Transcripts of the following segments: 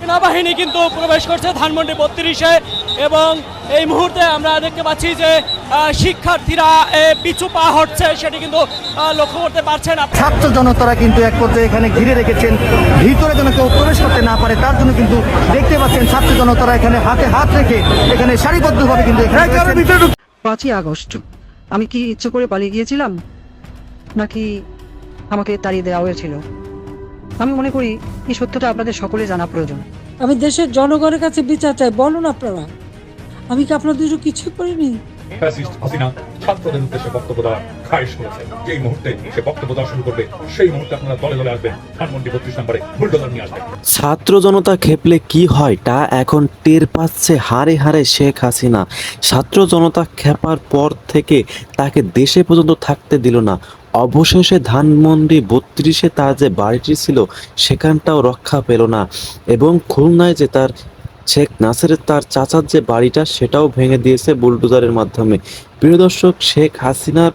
সেনাবাহিনী কিন্তু প্রবেশ করছে ধানমন্ডি বত্রিশে এবং এই মুহূর্তে আমরা দেখতে পাচ্ছি যে আহ, শিক্ষার্থীরা পিছু পা হচ্ছে সেটি কিন্তু আহ, লক্ষ্য করতে পারছেন। ছাত্র জনতারা কিন্তু এক পর্যায়ে এখানে ঘিরে রেখেছেন। ভিতরে যেন কেউ প্রবেশ করতে না পারে তার জন্য কিন্তু দেখতে পাচ্ছেন ছাত্র জনতারা এখানে হাতে হাত রেখে এখানে সারিবদ্ধভাবে কিন্তু পাঁচই আগস্ট। আমি কি ইচ্ছে করে পালিয়ে গিয়েছিলাম? নাকি আমাকে তাড়িয়ে দেওয়া হয়েছিল? আমি মনে করি এই সত্যটা আপনাদের সকলে জানা প্রয়োজন। আমি দেশের জনগণের কাছে বিচার চাই বলুন আপনারা। আমি কি আপনাদের জন্য কিছু করিনি? ফ্যাসিস্ট হাসিনা ছাত্রদের উদ্দেশ্যে বক্তব্য দেওয়ার খারিজ করেছে যেই মুহূর্তে সে বক্তব্য দেওয়া শুরু করবে সেই মুহূর্তে আপনারা দলে দলে আসবেন। ধানমন্ডি বত্রিশ নম্বরে বুলডোজার নিয়ে আসবেন। ছাত্র জনতা খেপলে কি হয় তা এখন টের পাচ্ছে হারে হারে শেখ হাসিনা। ছাত্র জনতা খেপার পর থেকে তাকে দেশে পর্যন্ত থাকতে দিল না। অবশেষে ধানমন্ডি বত্রিশে তার যে বাড়িটি ছিল, সেখানটাও রক্ষা পেল না এবং খুলনায় যে তার শেখ নাসেরের তার চাচার যে বাড়িটা, সেটাও ভেঙে দিয়েছে বুলডোজারের মাধ্যমে। প্রিয় দর্শক, শেখ হাসিনার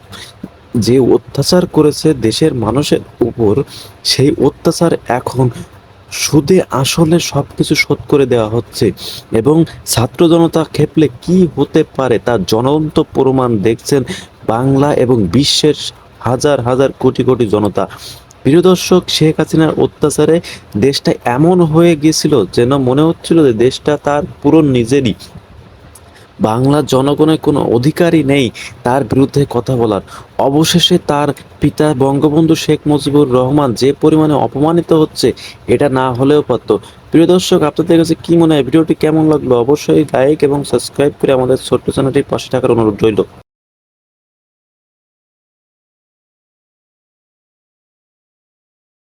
যে অত্যাচার করেছে দেশের মানুষের উপর, সেই অত্যাচার এখন সুদে আসলে সব কিছু শোধ করে দেওয়া হচ্ছে এবং ছাত্র জনতা ক্ষেপলে কি হতে পারে তার জ্বলন্ত প্রমাণ দেখছেন বাংলা এবং বিশ্বের হাজার হাজার কোটি কোটি জনতা। প্রিয় দর্শক, শেখ হাসিনার অত্যাচারে দেশটা এমন হয়ে গিয়েছিল যেন মনে হচ্ছিল যে দেশটা তার পুরো নিজেরই। বাংলা জনগণের কোনো অধিকারই নেই তার বিরুদ্ধে কথা বলার। অবশেষে তার পিতা বঙ্গবন্ধু শেখ মুজিবুর রহমান যে পরিমাণে অপমানিত হচ্ছে, এটা না হলেও পারত। প্রিয় দর্শক, আপনাদের কাছে কি মনে হয়? ভিডিওটি কেমন লাগল? অবশ্যই লাইক এবং সাবস্ক্রাইব করে আমাদের ছোট্ট চ্যানেলটির পাশে থাকার অনুরোধ রইল।